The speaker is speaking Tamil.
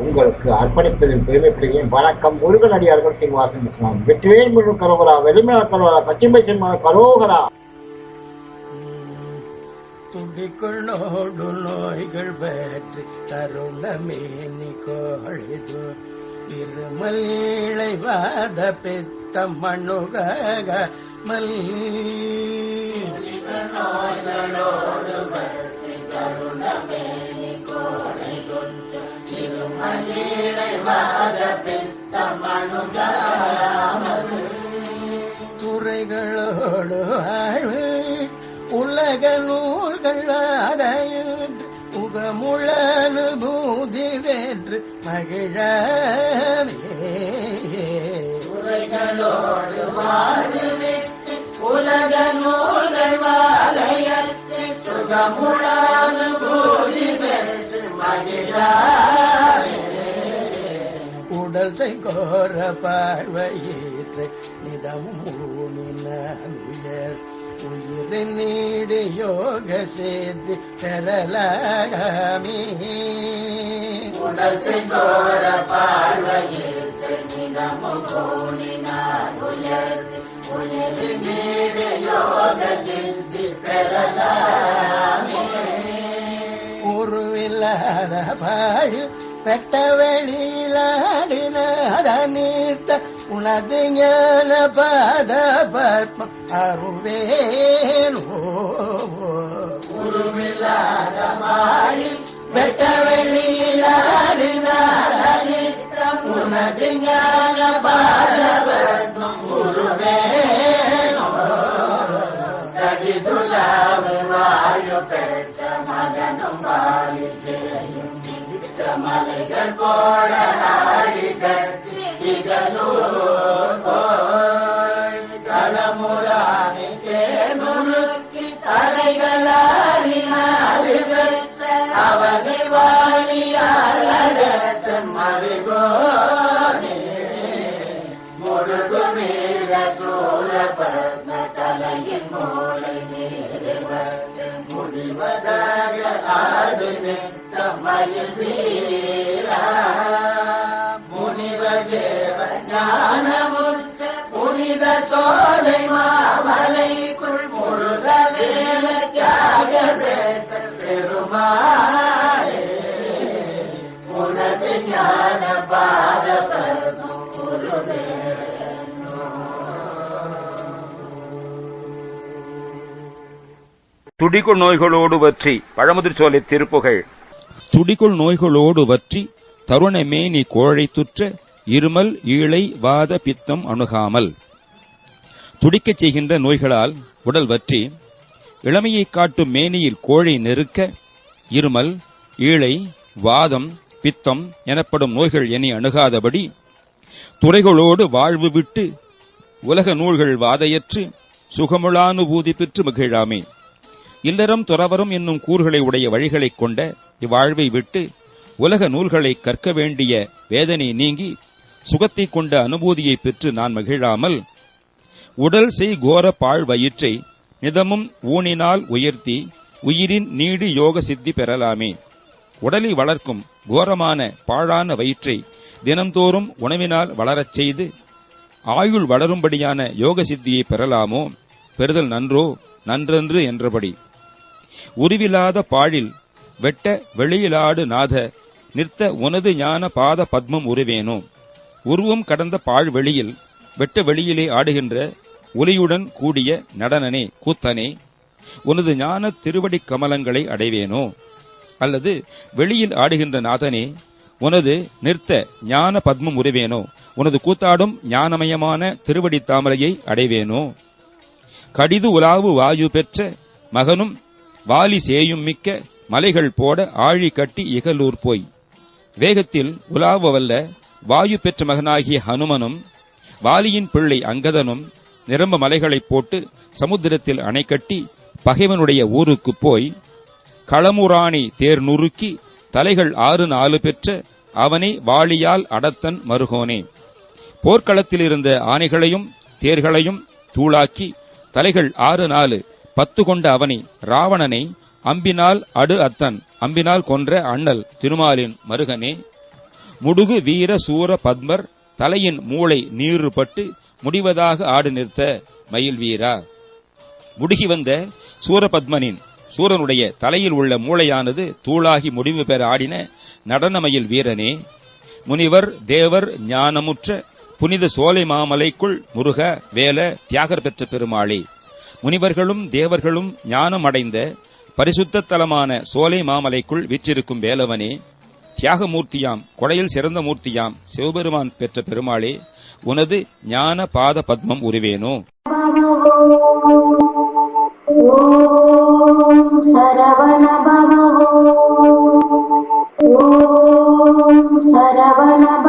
உங்களுக்கு அர்ப்பணிப்பதில் பெருமைப்படுகிறேன். வணக்கம் முருகன் அடியார்கள் சீனிவாசன் இஸ்லாம் வெற்றிவேல் முழு கரோகரா வெளிமல கரோகரா கச்சிமை சிம்ம கரோகரா. துடிக்குள் நோடு நோய்கள் பற்றி தருணமேனி கோழிது. இருமல் இளைவாத பித்தம் மண்ணுகக மல். துறைகளோடு வாழ்வு உலக நூல்கள் அதையின்று உகமுழனு பூதி வென்று மகிழவே. உலக நூல்கள் வாழையற்று சுகமுடானு பூதி வென்று மகிழ உடல் செய்கோர பார்வையேற்று நிதமும் ஊனினான் உயர் உயிரின் நீடு யோக சேத்தி பெறலாமே உடல் செங்கோர பார்வையிட்டு நிலமும் கோணினார் உயர்ந்து உயிர் நீடு யோக சித்தி பெறலாமே உருவில்லாத பாழ் பெட்ட வெளியிலாடின நீர்த்த உனது ஞான பாத பத்ம அருவேனோ. உருவில்லாத மாழில் வெட்ட உனது ஞான பாரபத்மம் உருவேனோ. கடிதுலாவு வாயு பெற்ற மகனும் வாலி செய்யும் மலைகள் போட நாடி கட்டி இகலூர் போய் களமுறானி தேனுருக்கி தலைகளாரினாறு அவனை வாழியால் அடத்த மறுகோனே முருகு வீர சூர தலையின் மூளை நேருவட்டு முடிவதாக ஆடு நிற்க மயில் வீரா. முனிவர் தேவ ஞானமுற்ற புனித சோலை மாமலைக்குள் முருக வேல தியாக பெருமாளே. உனது ஞான துடிக்குள் நோய்களோடு வற்றி பழமுதிர் சோலை திருப்புகழ் துடிக்குள் நோய்களோடு வற்றி தருணமே மேனி கோழை துற்ற இருமல் ஈழை வாத பித்தம் அணுகாமல். துடிக்கச் செய்கின்ற நோய்களால் உடல் வற்றி இளமையைக் காட்டும் மேனியில் கோழை நெருக்க இருமல் ஈழை வாதம் பித்தம் எனப்படும் நோய்கள் எண்ணி அணுகாதபடி துறைகளோடு வாழ்வு விட்டு உலக நூல்கள் வாதையற்று சுகமுளானுபூதி பெற்று மகிழாமே. இல்லறம் துறவரும் என்னும் கூறுகளை உடைய வழிகளைக் கொண்ட இவ்வாழ்வை விட்டு உலக நூல்களை கற்க வேண்டிய வேதனை நீங்கி சுகத்தைக் கொண்ட அனுபூதியை பெற்று நான் மகிழாமல் உடல் செய் கோர பாழ் வயிற்றை நிதமும் ஊனினால் உயர்த்தி உயிரின் நீடு யோக சித்தி பெறலாமே. உடலை வளர்க்கும் கோரமான பாழான வயிற்றை தினம்தோறும் உணவினால் வளரச் செய்து ஆயுள் வளரும்படியான யோக சித்தியை பெறலாமோ? பெறுதல் நன்றோ? நன்றன்று என்றபடி. உருவிலாத பாழில் வெட்ட வெளியிலாடு நாத நிறுத்த உனது ஞான பாத பத்மம் உருவேனோ? உருவம் கடந்த பாழ் வெளியில் வெட்ட வெளியிலே ஆடுகின்ற ஒலியுடன் கூடிய நடனனே கூத்தனே உனது ஞான திருவடி கமலங்களை அடைவேனோ? அல்லது வெளியில் ஆடுகின்ற நாதனே உனது நிறுத்த ஞான பத்மம் உருவேனோ? உனது கூத்தாடும் ஞானமயமான திருவடி தாமரையை அடைவேனோ? கடிது உலாவு வாயு பெற்ற மகனும் வாலி சேயும் மிக்க மலைகள் போட ஆழி கட்டி இகலூர் போய். வேகத்தில் உலாவ வல்ல வாயு பெற்ற மகனாகிய ஹனுமனும் வாலியின் பிள்ளை அங்கதனும் நிரம்ப மலைகளைப் போட்டு சமுத்திரத்தில் அணை கட்டி பகைவனுடைய ஊருக்குப் போய் களமுராணி தேர் நுறுக்கி தலைகள் ஆறு நாலு பெற்ற அவனை வாளியால் அடத்தன் மருகோனே. போர்க்களத்தில் இருந்த ஆணைகளையும் தேர்களையும் தூளாக்கி தலைகள் ஆறு நாலு பத்து கொண்ட அவனை ராவணனை அம்பினால் அடு அத்தன் அம்பினால் கொன்ற அண்ணல் திருமாலின் மருகனே. முடுகு வீர சூர பத்மர் தலையின் மூளை நீறுபட்டு முடிவதாக ஆடு நிறுத்த மயில் வீரா. முடுகி வந்த சூரபத்மனின் சூரனுடைய தலையில் உள்ள மூளையானது தூளாகி முடிவு பெற ஆடின நடனமயில் வீரனே. முனிவர் தேவர் ஞானமுற்ற புனித சோலை மாமலைக்குள் முருக வேல தியாகர் பெற்ற பெருமாளே. முனிவர்களும் தேவர்களும் ஞானம் அடைந்த பரிசுத்த தலமான சோலை மாமலைக்குள் வீற்றிருக்கும் வேலவனே தியாகமூர்த்தியாம் கொடையில் சிறந்த மூர்த்தியாம் சிவபெருமான் பெற்ற பெருமாளே உனது ஞான பாத பத்மம் உருவேனோ. சரவண